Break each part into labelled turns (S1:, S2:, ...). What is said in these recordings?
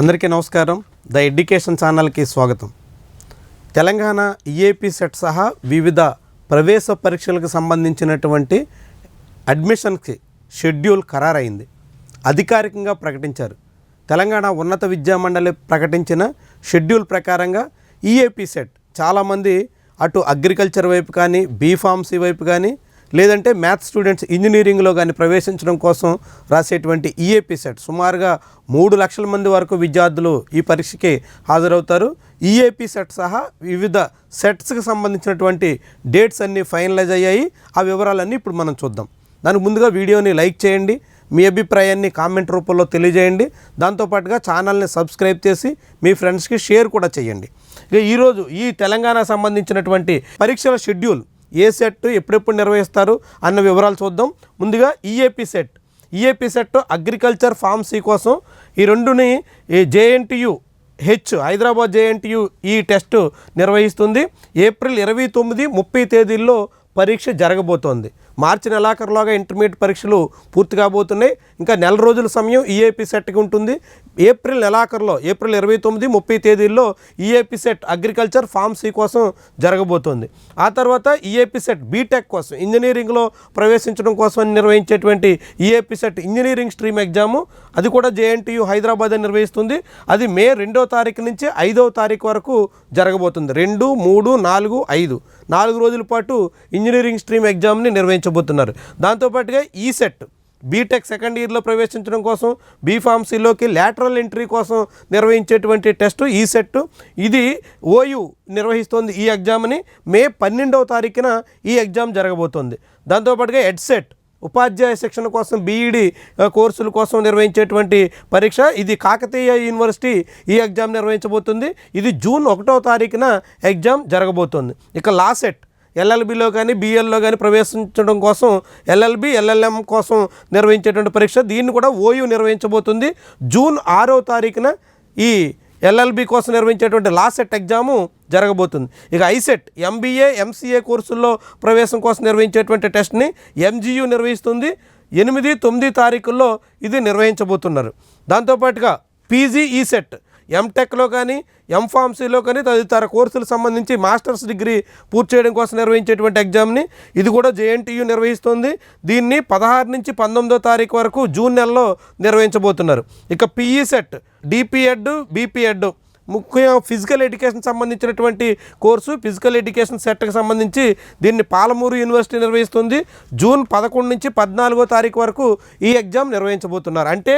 S1: అందరికీ నమస్కారం. The education ఛానల్కి స్వాగతం. తెలంగాణ ఈఏపీ సెట్ సహా వివిధ ప్రవేశ పరీక్షలకు సంబంధించినటువంటి అడ్మిషన్కి షెడ్యూల్ ఖరారైంది. అధికారికంగా ప్రకటించారు. తెలంగాణ ఉన్నత విద్యా మండలి ప్రకటించిన షెడ్యూల్ ప్రకారంగా ఈఏపీ సెట్ చాలామంది అటు అగ్రికల్చర్ వైపు కానీ బీఫార్మసీ వైపు కానీ లేదంటే మ్యాథ్స్ స్టూడెంట్స్ ఇంజనీరింగ్లో కానీ ప్రవేశించడం కోసం రాసేటువంటి ఈఏపీ సెట్ సుమారుగా మూడు లక్షల మంది వరకు విద్యార్థులు ఈ పరీక్షకి హాజరవుతారు. ఈఏపీ సెట్ సహా వివిధ సెట్స్కి సంబంధించినటువంటి డేట్స్ అన్నీ ఫైనలైజ్ అయ్యాయి. ఆ వివరాలన్నీ ఇప్పుడు మనం చూద్దాం. దానికి ముందుగా వీడియోని లైక్ చేయండి. మీ అభిప్రాయాన్ని కామెంట్ రూపంలో తెలియజేయండి. దాంతోపాటుగా ఛానల్ని సబ్స్క్రైబ్ చేసి మీ ఫ్రెండ్స్కి షేర్ కూడా చేయండి. ఇక ఈరోజు ఈ తెలంగాణ సంబంధించినటువంటి పరీక్షల షెడ్యూల్ ఏ సెట్ ఎప్పుడెప్పుడు నిర్వహిస్తారు అన్న వివరాలు చూద్దాం. ముందుగా EAP set EAP set agriculture pharmacy కోసం ఈ రెండుని జేఎన్టీయు హెచ్ హైదరాబాద్ జేఎన్టీయు ఈ టెస్ట్ e నిర్వహిస్తుంది. ఏప్రిల్ ఇరవై తొమ్మిది ముప్పై తేదీల్లో పరీక్ష జరగబోతోంది. మార్చి నెలాఖరులోగా ఇంటర్మీడియట్ పరీక్షలు పూర్తి కాబోతున్నాయి. ఇంకా నెల రోజుల సమయం ఈఏపీ సెట్కి ఉంటుంది. ఏప్రిల్ నెలాఖరులో ఏప్రిల్ ఇరవై తొమ్మిది ముప్పై తేదీల్లో ఈఏపీ సెట్ అగ్రికల్చర్ ఫార్మసీ కోసం జరగబోతోంది. ఆ తర్వాత ఈఏపీ సెట్ బీటెక్ కోసం ఇంజనీరింగ్లో ప్రవేశించడం కోసం నిర్వహించేటువంటి EAP set engineering stream exam అది కూడా జేఎన్టీయు హైదరాబాద్ నిర్వహిస్తుంది. అది మే రెండో తారీఖు నుంచి ఐదవ తారీఖు వరకు జరగబోతుంది. రెండు మూడు నాలుగు ఐదు. నాలుగు రోజుల పాటు ఇంజనీరింగ్ స్ట్రీమ్ ఎగ్జామ్ని నిర్ణయించబోతున్నారు దాంతోపాటుగా ఈ సెట్ బీటెక్ సెకండ్ ఇయర్లో ప్రవేశించడం కోసం బీఫార్మసీలోకి లాటరల్ ఎంట్రీ కోసం నిర్వహించేటువంటి టెస్టు ఈ సెట్. ఇది ఓయు నిర్వహిస్తోంది ఈ ఎగ్జామ్ని మే పన్నెండవ తారీఖున ఈ ఎగ్జామ్ జరగబోతోంది. దాంతోపాటుగా ఎడ్సెట్ ఉపాధ్యాయ శిక్షణ కోసం బీఈడి కోర్సుల కోసం నిర్వహించేటువంటి పరీక్ష. ఇది కాకతీయ యూనివర్సిటీ ఈ ఎగ్జామ్ నిర్వహించబోతుంది. ఇది జూన్ ఒకటో తారీఖున ఎగ్జామ్ జరగబోతోంది. ఇక లాసెట్ ఎల్ఎల్బిలో కానీ బిఎల్లో కానీ ప్రవేశించడం కోసం ఎల్ఎల్బి ఎల్ఎల్ఎం కోసం నిర్వహించేటువంటి పరీక్ష. దీన్ని కూడా ఓయూ నిర్వహించబోతుంది. జూన్ ఆరో తారీఖున ఈ ఎల్ఎల్బి కోసం నిర్వహించేటువంటి లాసెట్ ఎగ్జాము జరగబోతుంది. ఇక ఐసెట్ ఎంబీఏ ఎంసీఏ కోర్సుల్లో ప్రవేశం కోసం నిర్వహించేటువంటి టెస్ట్ని ఎంజీయూ నిర్వహిస్తుంది. ఎనిమిది తొమ్మిది తారీఖుల్లో ఇది నిర్వహించబోతున్నారు. దాంతోపాటుగా పీజీ ఈసెట్ ఎంటెక్లో కానీ ఎంఫార్మసీలో కానీ తదితర కోర్సులకు సంబంధించి మాస్టర్స్ డిగ్రీ పూర్తి చేయడం కోసం నిర్వహించేటువంటి ఎగ్జామ్ని ఇది కూడా జేఎన్టీయూ నిర్వహిస్తుంది. దీన్ని పదహారు నుంచి పంతొమ్మిదో తారీఖు వరకు జూన్ నెలలో నిర్వహించబోతున్నారు. ఇక పిఈ సెట్ డిపిఎడ్ బీపీఎడ్ ముఖ్యంగా ఫిజికల్ ఎడ్యుకేషన్ సంబంధించినటువంటి కోర్సు ఫిజికల్ ఎడ్యుకేషన్ సెట్కి సంబంధించి దీన్ని పాలమూరు యూనివర్సిటీ నిర్వహిస్తుంది. జూన్ పదకొండు నుంచి పద్నాలుగో తారీఖు వరకు ఈ ఎగ్జామ్ నిర్వహించబోతున్నారు. అంటే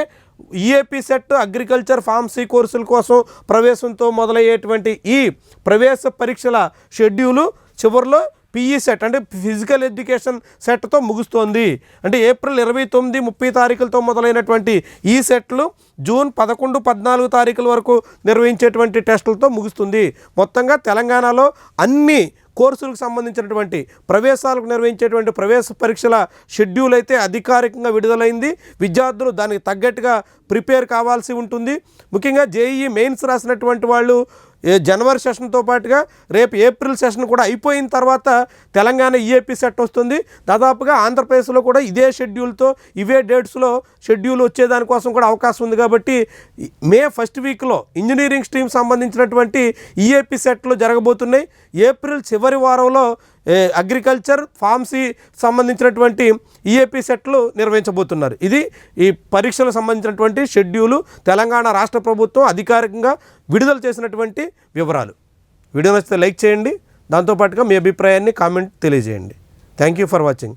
S1: ఈఏపీ సెట్ అగ్రికల్చర్ ఫార్మసీ కోర్సుల కోసం ప్రవేశంతో మొదలయ్యేటువంటి ఈ ప్రవేశ పరీక్షల షెడ్యూలు చివరిలో పిఈ సెట్ అంటే ఫిజికల్ ఎడ్యుకేషన్ సెట్తో ముగుస్తోంది. అంటే ఏప్రిల్ ఇరవై తొమ్మిది ముప్పై తారీఖులతో మొదలైనటువంటి ఈ సెట్లు జూన్ పదకొండు పద్నాలుగు తారీఖుల వరకు నిర్వహించేటువంటి టెస్టులతో ముగుస్తుంది. మొత్తంగా తెలంగాణలో అన్ని కోర్సులకు సంబంధించినటువంటి ప్రవేశాలకు నిర్వహించేటువంటి ప్రవేశ పరీక్షల షెడ్యూల్ అయితే అధికారికంగా విడుదలైంది. విద్యార్థులు దానికి తగ్గట్టుగా ప్రిపేర్ కావాల్సి ఉంటుంది. ముఖ్యంగా జేఈఈ మెయిన్స్ రాసినటువంటి వాళ్ళు జనవరి సెషన్తో పాటుగా రేపు ఏప్రిల్ సెషన్ కూడా అయిపోయిన తర్వాత తెలంగాణ ఈఏపీ సెట్ వస్తుంది. దాదాపుగా ఆంధ్రప్రదేశ్లో కూడా ఇదే షెడ్యూల్తో ఇవే డేట్స్లో షెడ్యూల్ వచ్చేదానికోసం కూడా అవకాశం ఉంది కాబట్టి మే ఫస్ట్ వీక్లో ఇంజనీరింగ్ స్ట్రీమ్ సంబంధించినటువంటి ఈఏపీ సెట్లు జరగబోతున్నాయి. ఏప్రిల్ చివరి వారంలో అగ్రికల్చర్ ఫార్మసీ సంబంధించినటువంటి ఈఏపీ సెట్లు నిర్వహించబోతున్నారు. ఇది ఈ పరీక్షలకు సంబంధించినటువంటి షెడ్యూలు తెలంగాణ రాష్ట్ర ప్రభుత్వం అధికారికంగా విడుదల చేసినటువంటి వివరాలు. వీడియో నచ్చితే లైక్ చేయండి. దాంతోపాటుగా మీ అభిప్రాయాన్ని కామెంట్ తెలియజేయండి. Thank you for watching